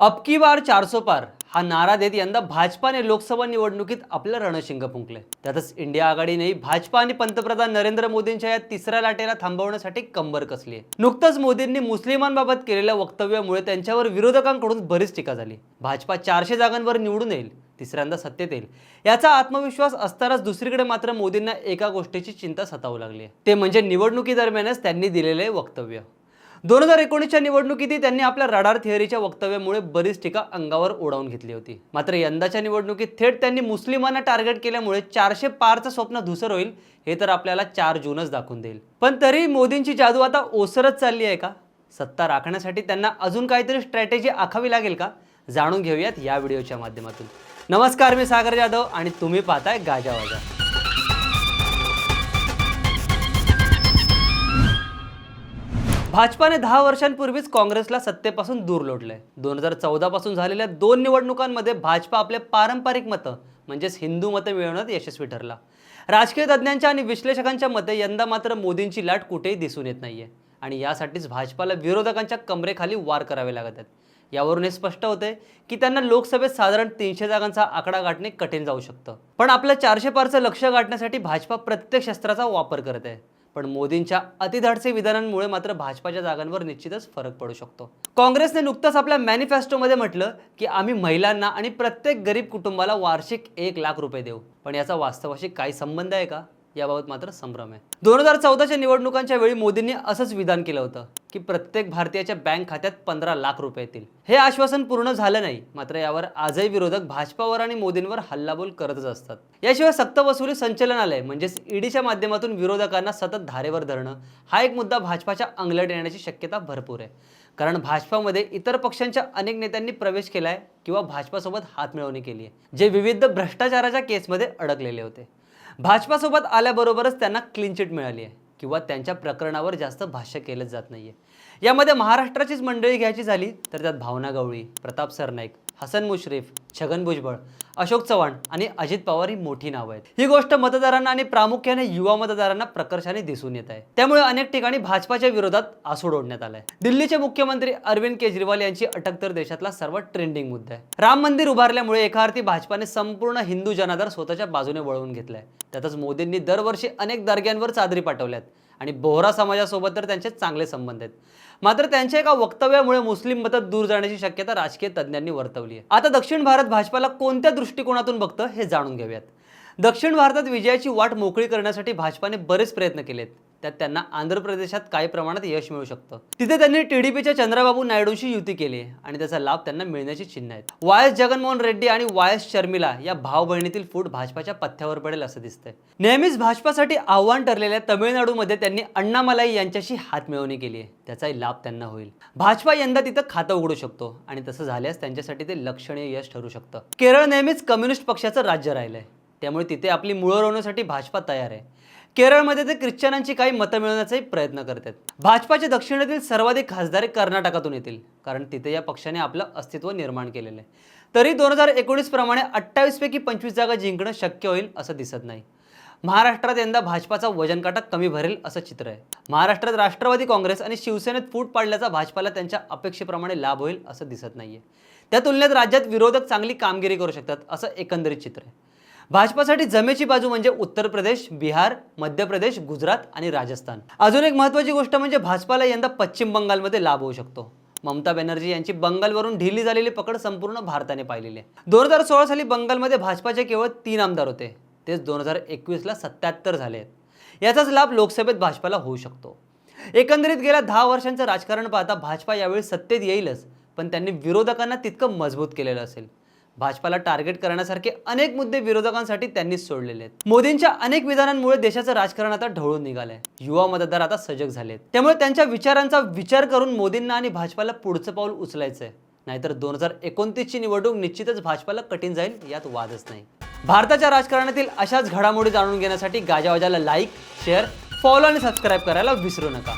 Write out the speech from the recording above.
अबकी बार चारसो पार. हा नारा देत यंदा भाजपाने लोकसभा निवडणुकीत आपलं रणशिंग फुंकले त्यातच इंडिया आघाडीने भाजपा आणि पंतप्रधान नरेंद्र मोदींच्या या तिसऱ्या लाटेला थांबवण्यासाठी कंबर कसली आहे. नुकतंच मोदींनी मुस्लिमांबाबत केलेल्या वक्तव्यामुळे त्यांच्यावर विरोधकांकडून बरीच टीका झाली. भाजपा चारशे जागांवर निवडून येईल तिसऱ्यांदा सत्तेत येईल. याचा आत्मविश्वास असतानाच दुसरीकडे मात्र मोदींना एका गोष्टीची चिंता सतावू लागली आहे. ते म्हणजे निवडणुकीदरम्यानच त्यांनी दिलेले वक्तव्य. दोन हजार एकोणीसच्या निवडणुकीतही त्यांनी आपल्या रडार थिअरीच्या वक्तव्यामुळे बरीच टीका अंगावर ओढावून घेतली होती. मात्र यंदाच्या निवडणुकीत थेट त्यांनी मुस्लिमांना टार्गेट केल्यामुळे चारशे पारचं स्वप्न धुसर होईल हे तर आपल्याला चार जूनच दाखवून देईल. पण तरी मोदींची जादू आता ओसरत चालली आहे का? सत्ता राखण्यासाठी त्यांना अजून काहीतरी स्ट्रॅटेजी आखावी लागेल का? जाणून घेऊयात या व्हिडिओच्या माध्यमातून. नमस्कार मी सागर जाधव आणि तुम्ही पाहताय गाजावाजा भाजपाने दहा वर्षांपूर्वीच काँग्रेसला सत्तेपासून दूर लोटलंय. दोन हजार चौदा पासून झालेल्या दोन निवडणुकांमध्ये भाजपा आपले पारंपरिक मतं म्हणजेच हिंदू मतं मिळवण्यात यशस्वी ठरला. राजकीय तज्ज्ञांच्या आणि विश्लेषकांच्या मते यंदा मात्र मोदींची लाट कुठेही दिसून येत नाहीये. आणि यासाठीच भाजपाला विरोधकांच्या कमरेखाली वार करावे लागत आहेत. यावरून हे स्पष्ट होते की त्यांना लोकसभेत साधारण तीनशे जागांचा आकडा गाठणे कठीण जाऊ शकतं. पण आपलं चारशे पारचं लक्ष गाठण्यासाठी भाजपा प्रत्येक शस्त्राचा वापर करत आहे. पण मोदींच्या अतिधाडसी विधानांमुळे मात्र भाजपाच्या जागांवर निश्चितच फरक पडू शकतो. काँग्रेसने नुकतंच आपल्या मॅनिफेस्टोमध्ये म्हटलं की आम्ही महिलांना आणि प्रत्येक गरीब कुटुंबाला वार्षिक एक लाख रुपये देऊ. पण याचा वास्तवाशी काही संबंध आहे का? याबाबत मात्र संभ्रम आहे. दोन हजार चौदाच्या निवडणुकांच्या वेळी मोदींनी असंच विधान केलं होतं की प्रत्येक भारतीयाच्या बँक खात्यात पंधरा लाख रुपये येतील. हे आश्वासन पूर्ण झालं नाही मात्र यावर आजही विरोधक भाजपावर आणि मोदींवर हल्लाबोल करतच असतात. याशिवाय सक्तवसुली संचलनालय म्हणजेच ईडीच्या माध्यमातून विरोधकांना सतत धारेवर धरणं हा एक मुद्दा भाजपाच्या अंगलट येण्याची शक्यता भरपूर आहे. कारण भाजपामध्ये इतर पक्षांच्या अनेक नेत्यांनी प्रवेश केलाय किंवा भाजपासोबत हातमिळवणी केली आहे जे विविध भ्रष्टाचाराच्या केसमध्ये अडकलेले होते. भाजपासोबत आल्याबरोबरच त्यांना क्लीन चिट मिळाली आहे. किंवा त्यांच्या प्रकरणावर जास्त भाष्य केलंच जात नाही आहे यामध्ये महाराष्ट्राचीच मंडळी घ्यायची झाली तर त्यात भावना गवळी प्रताप सरनाईक हसन मुश्रीफ छगन भुजबळ अशोक चव्हाण आणि अजित पवार ही मोठी नावं आहेत. ही गोष्ट मतदारांना आणि प्रामुख्याने युवा मतदारांना प्रकर्षाने दिसून येत आहे. त्यामुळे अनेक ठिकाणी भाजपाच्या विरोधात आसूड ओढण्यात आलाय. दिल्लीचे मुख्यमंत्री अरविंद केजरीवाल यांची अटक तर देशातला सर्वात ट्रेंडिंग मुद्दा आहे. राम मंदिर उभारल्यामुळे एका अर्थी भाजपाने संपूर्ण हिंदू जनाधार स्वतःच्या बाजूने वळवून घेतलाय. त्यातच मोदींनी दरवर्षी अनेक दर्ग्यांवर चादरी पाठवल्यात. आणि बोहरा समाजासोबत तर त्यांचे चांगले संबंध आहेत. मात्र त्यांच्या एका वक्तव्यामुळे मुस्लिम मतात दूर जाण्याची शक्यता राजकीय तज्ज्ञांनी वर्तवली आहे. आता दक्षिण भारत भाजपाला कोणत्या दृष्टिकोनातून बघतं हे जाणून घेऊयात. दक्षिण भारतात विजयाची वाट मोकळी करण्यासाठी भाजपाने बरेच प्रयत्न केलेत. त्यात त्यांना आंध्र प्रदेशात काही प्रमाणात यश मिळू शकतं. तिथे त्यांनी टीडीपीच्या चंद्राबाबू नायडूशी युती केली आणि त्याचा लाभ त्यांना मिळण्याची चिन्ह आहेत. वाय एस जगनमोहन रेड्डी आणि वाय एस शर्मिला या भाऊ बहिणीतील फूट भाजपाच्या पथ्यावर पडेल असं दिसतंय. नेहमीच भाजपासाठी आव्हान ठरलेल्या तमिळनाडूमध्ये त्यांनी अण्णामलाई यांच्याशी हात मिळवणी केली आहे. त्याचाही लाभ त्यांना होईल. भाजपा यंदा तिथं खातं उघडू शकतो आणि तसं झाल्यास त्यांच्यासाठी ते लक्षणीय यश ठरू शकतं. केरळ नेहमीच कम्युनिस्ट पक्षाचं राज्य राहिलंय. त्यामुळे तिथे आपली मुळं रोवण्यासाठी भाजपा तयार आहे. केरळमध्ये ते ख्रिश्चनांची काही मतं मिळवण्याचाही प्रयत्न करतात. भाजपाचे दक्षिणेतील सर्वाधिक खासदार कर्नाटकातून येतील कारण तिथे या पक्षाने आपलं अस्तित्व निर्माण केलेलं आहे. तरी दोन हजार एकोणीस प्रमाणे अठ्ठावीस पैकी पंचवीस जागा जिंकणं शक्य होईल असं दिसत नाही. महाराष्ट्रात यंदा भाजपाचा वजन काटा कमी भरेल असं चित्र आहे. महाराष्ट्रात राष्ट्रवादी काँग्रेस आणि शिवसेनेत फूट पाडल्याचा भाजपाला त्यांच्या अपेक्षेप्रमाणे लाभ होईल असं दिसत नाहीये. त्या तुलनेत राज्यात विरोधक चांगली कामगिरी करू शकतात असं एकंदरीत चित्र आहे. भाजपासाठी जमेची बाजू म्हणजे उत्तर प्रदेश बिहार मध्य प्रदेश गुजरात आणि राजस्थान. अजून एक महत्त्वाची गोष्ट म्हणजे भाजपाला यंदा पश्चिम बंगालमध्ये लाभ होऊ शकतो. ममता बॅनर्जी यांची बंगालवरून ढिली झालेली पकड संपूर्ण भारताने पाहिलेली आहे. दोन हजार सोळा साली बंगालमध्ये भाजपाचे केवळ तीन आमदार होते. तेच दोन हजार एकवीसला सत्याहत्तर झाले आहेत. याचाच लाभ लोकसभेत भाजपाला होऊ शकतो. एकंदरीत गेल्या दहा वर्षांचं राजकारण पाहता भाजपा यावेळी सत्तेत येईलच पण त्यांनी विरोधकांना तितकं मजबूत केलेलं असेल. भाजपाला टार्गेट करण्यासारखे अनेक मुद्दे विरोधकांसाठी त्यांनीच सोडलेले आहेत. मोदींच्या अनेक विधानांमुळे देशाचं राजकारण आता ढवळून निघालंय. युवा मतदार आता सजग झालेत. त्यामुळे त्यांच्या विचारांचा विचार करून मोदींना आणि भाजपाला पुढचं पाऊल उचलायचंय. नाहीतर दोन हजार एकोणतीसची निवडणूक निश्चितच भाजपाला कठीण जाईल यात वादच नाही. भारताच्या राजकारणातील अशाच घडामोडी जाणून घेण्यासाठी गाजावाजाला लाईक शेअर फॉलो आणि सबस्क्राईब करायला विसरू नका.